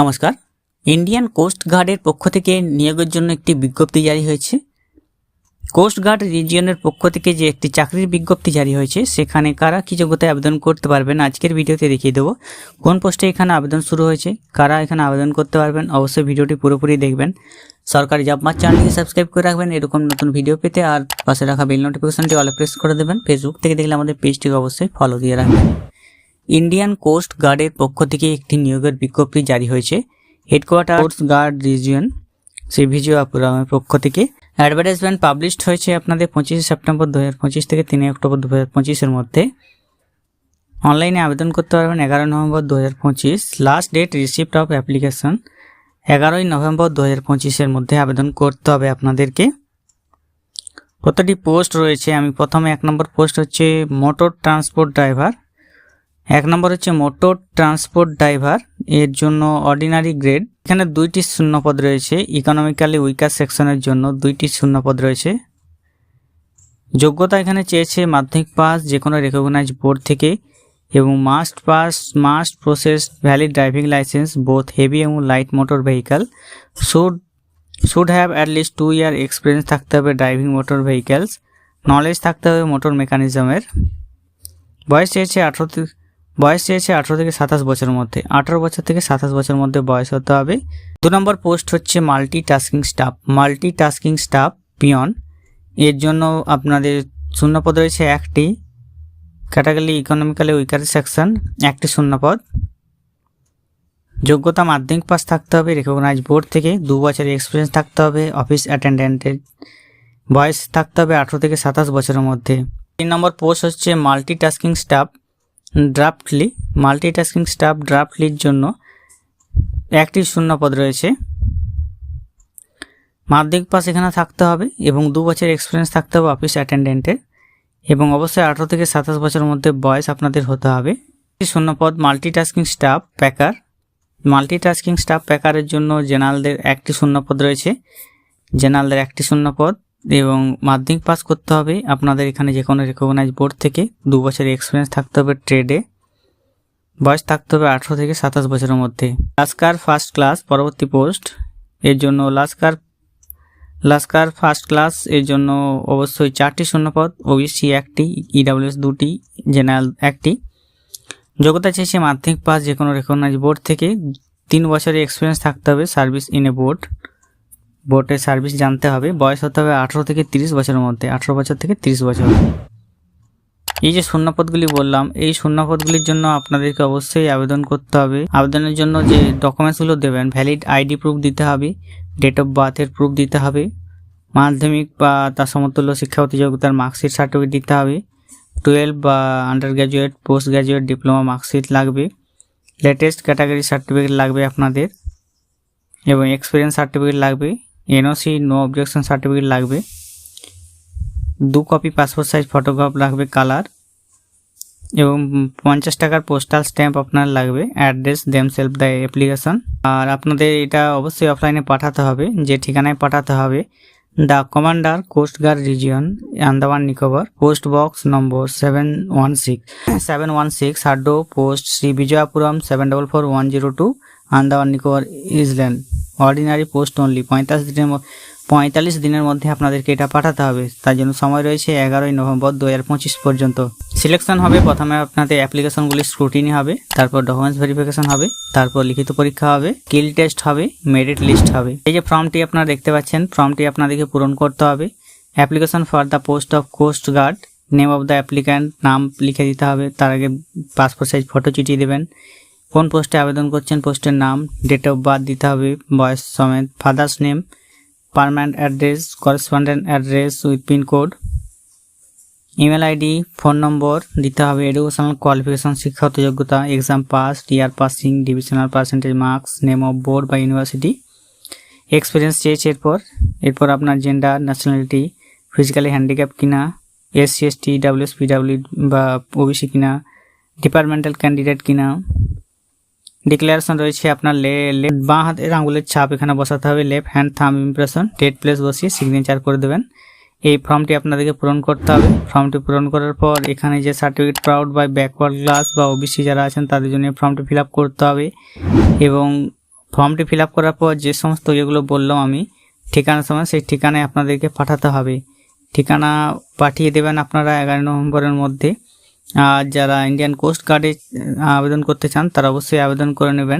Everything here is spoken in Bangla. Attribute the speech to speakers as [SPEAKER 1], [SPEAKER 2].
[SPEAKER 1] নমস্কার। ইন্ডিয়ান কোস্ট গার্ডের পক্ষ থেকে নিয়োগের জন্য একটি বিজ্ঞপ্তি জারি হয়েছে। কোস্ট গার্ড রিজিয়নের পক্ষ থেকে যে একটি চাকরির বিজ্ঞপ্তি জারি হয়েছে, সেখানে কারা কী যোগ্যতায় আবেদন করতে পারবেন আজকের ভিডিওতে দেখিয়ে দেবো। কোন পোস্টে এখানে আবেদন শুরু হয়েছে, কারা এখানে আবেদন করতে পারবেন, অবশ্যই ভিডিওটি পুরোপুরি দেখবেন। সরকারি জব মার চ্যানেলটি সাবস্ক্রাইব করে রাখবেন, এরকম নতুন ভিডিও পেতে আর পাশে রাখা বেল নোটিফিকেশনটি অলে প্রেস করে দেবেন। ফেসবুক থেকে দেখলে আমাদের পেজটিকে অবশ্যই ফলো দিয়ে রাখবেন। ইন্ডিয়ান কোস্ট গার্ডের পক্ষ থেকে একটি নিয়োগের বিজ্ঞপ্তি জারি হয়েছে। হেডকোয়ার্টার কোস্ট গার্ড রিজিয়ন সিভিজিওপুরামের পক্ষ থেকে। অ্যাডভার্টাইজমেন্ট পাবলিশড হয়েছে আপনাদের পঁচিশে সেপ্টেম্বর দু হাজার পঁচিশ থেকে তিনই অক্টোবর দু হাজার পঁচিশের মধ্যে। অনলাইনে আবেদন করতে পারবেন এগারো নভেম্বর দু হাজার পঁচিশ last date receipt of application এগারোই নভেম্বর দু হাজার পঁচিশের মধ্যে আবেদন করতে হবে আপনাদেরকে। কতটি পোস্ট রয়েছে আমি প্রথমে এক নম্বর পোস্ট হচ্ছে মোটর ট্রান্সপোর্ট ড্রাইভার এক নম্বর হচ্ছে মোটর ট্রান্সপোর্ট ড্রাইভার, এর জন্য অর্ডিনারি গ্রেড। এখানে দুইটি শূন্যপদ রয়েছে ইকোনমিক্যালি উইকার সেকশনের জন্য দুইটি শূন্যপদ রয়েছে। যোগ্যতা এখানে চেয়েছে মাধ্যমিক পাস যে কোনো রেকগনাইজ বোর্ড থেকে, এবং must pass must process valid driving licence both heavy এবং light motor vehicle should should have at least two year experience থাকতে হবে ড্রাইভিং মোটর ভেহিক্যালস নলেজ থাকতে হবে মোটর মেকানিজমের বয়স চেয়েছে আঠারো বয়স চেয়েছে আঠারো থেকে সাতাশ বছরের মধ্যে। আঠারো বছর থেকে সাতাশ বছরের মধ্যে বয়স হতে হবে। দু নম্বর পোস্ট হচ্ছে multi tasking staff multi tasking staff peon. এর জন্য আপনাদের শূন্যপদ রয়েছে একটি। ক্যাটাগরি ইকোনমিক্যালি উইকার সেকশন একটি শূন্যপদ। যোগ্যতা মাধ্যমিক পাস থাকতে হবে রেকগনাইজ বোর্ড থেকে দু বছরের এক্সপিরিয়েন্স থাকতে হবে অফিস অ্যাটেন্ডেন্টের বয়স থাকতে হবে আঠারো থেকে সাতাশ বছরের মধ্যে। তিন নম্বর পোস্ট হচ্ছে মাল্টি টাস্কিং স্টাফ ড্রাফটলি মাল্টিটাস্কিং স্টাফ ড্রাফটলির জন্য একটি শূন্যপদ রয়েছে। মাধ্যমিক পাস এখানে থাকতে হবে এবং দু বছর এক্সপিরিয়েন্স থাকতে হবে অফিস অ্যাটেন্ডেন্টের এবং অবশ্যই আঠারো থেকে সাতাশ বছরের মধ্যে বয়স আপনাদের হতে হবে। শূন্যপদ multitasking staff packer multitasking staff প্যাকারের জন্য জেনারেলদের একটি শূন্যপদ রয়েছে। জেনারেলদের একটি শূন্যপদ। এবং মাধ্যমিক পাস করতে হবে। আপনাদের এখানে যে কোনো রেকগনাইজ বোর্ড থেকে দু বছরের এক্সপিরিয়েন্স থাকতে হবে ট্রেডে বয়স থাকতে হবে আঠারো থেকে সাতাশ বছরের মধ্যে। লাস্কার ফার্স্ট ক্লাস পরবর্তী পোস্ট এর জন্য লাস্কার লাস্কার ফার্স্ট ক্লাস এর জন্য অবশ্যই চারটি শূন্যপদ ওবিসি একটি ইডাব্লিউএস দুটি জেনারেল একটি। যোগ্যতা চেয়েছে মাধ্যমিক পাস যে কোনো রেকগনাইজ বোর্ড থেকে। তিন বছরের এক্সপিরিয়েন্স থাকতে হবে সার্ভিস ইন এ বোর্ড বোটের সার্ভিস জানতে হবে। বয়স হতে হবে আঠেরো থেকে তিরিশ বছরের মধ্যে। আঠেরো বছর থেকে তিরিশ বছর এই যে শূন্যপদগুলি বললাম, এই শূন্যপদগুলির জন্য আপনাদেরকে অবশ্যই আবেদন করতে হবে। আবেদনের জন্য যে ডকুমেন্টসগুলো দেবেন, ভ্যালিড আইডি প্রুফ দিতে হবে, ডেট অফ বার্থের প্রুফ দিতে হবে, মাধ্যমিক বা তার সমতুল্য শিক্ষাগত যোগ্যতার মার্কশিট সার্টিফিকেট দিতে হবে, টুয়েলভ বা under graduate post graduate diploma marksheet লাগবে, লেটেস্ট ক্যাটাগরি সার্টিফিকেট লাগবে আপনাদের, এবং এক্সপিরিয়েন্স সার্টিফিকেট লাগবে এনওসি নো অবজেকশন সার্টিফিকেট লাগবে। দু কপি পাসপোর্ট সাইজ ফটোগ্রাফ লাগবে কালার এবং পঞ্চাশ টাকার পোস্টাল স্ট্যাম্প আপনার লাগবে address them self the application আর আপনাদের এটা অবশ্যই অফলাইনে পাঠাতে হবে, যে ঠিকানায় পাঠাতে হবে। The commander coast guard region Andaman Nicobar post box number seven one six seven one six Haddo post Shri Vijayapuram seven double four one zero two Andaman Nicobar island ordinary post only পঁয়তাল্লিশ দিনের পঁয়তাল্লিশ দিনের মধ্যে আপনাদেরকে এটা পাঠাতে হবে। তার জন্য সময় রয়েছে এগারোই নভেম্বর দু হাজার পঁচিশ পর্যন্ত। সিলেকশন হবে। প্রথমে আপনাদের অ্যাপ্লিকেশনগুলি স্ক্রুটিনি হবে। তারপর ডকুমেন্টস ভেরিফিকেশন হবে। তারপর লিখিত পরীক্ষা হবে। স্কিল টেস্ট হবে। মেরিট লিস্ট হবে। এই যে ফর্মটি আপনারা দেখতে পাচ্ছেন ফর্মটি আপনাদেরকে পূরণ করতে হবে। Application for the post of coast guard name of the applicant নাম লিখে দিতে হবে। তার আগে পাসপোর্ট সাইজ ফটো চিঠিয়ে দেবেন। কোন পোস্টে আবেদন করছেন, পোস্টের নাম ডেট অফ বার্থ দিতে হবে, বয়স সমেত father's name permanent address correspondent address with pin code email ID phone number দিতে হবে এডুকেশনাল কোয়ালিফিকেশন শিক্ষাগত যোগ্যতা exam pass year passing divisional percentage marks name of board বা ইউনিভার্সিটি এক্সপিরিয়েন্স চেয়েছে এরপর এরপর আপনার জেন্ডার ন্যাশনালিটি ফিজিক্যালি হ্যান্ডিক্যাপ কিনা S C SC ST WS PW বা ওবিসি কিনা ডিপার্টমেন্টাল ক্যান্ডিডেট কিনা ডিক্লারেশন রয়েছে আপনার লেফট বাঁ হাতের আঙুলের ছাপ এখানে বসাতে হবে left hand thumb impression date place বসিয়ে সিগনেচার করে দেবেন। এই ফর্মটি আপনাদেরকে পূরণ করতে হবে। ফর্মটি পূরণ করার পর এখানে যে সার্টিফিকেট প্রাউড বা ব্যাকওয়ার্ড ক্লাস বা ওবিসি যারা আছেন, তাদের জন্য ফর্মটি ফিল করতে হবে। এবং ফর্মটি ফিল করার পর যে সমস্ত ইয়েগুলো বললাম আমি, ঠিকানা সময় সেই ঠিকানায় আপনাদেরকে পাঠাতে হবে। ঠিকানা পাঠিয়ে দেবেন আপনারা এগারো নভেম্বরের মধ্যে। আর যারা ইন্ডিয়ান কোস্ট গার্ডে আবেদন করতে চান তারা অবশ্যই আবেদন করে নেবেন।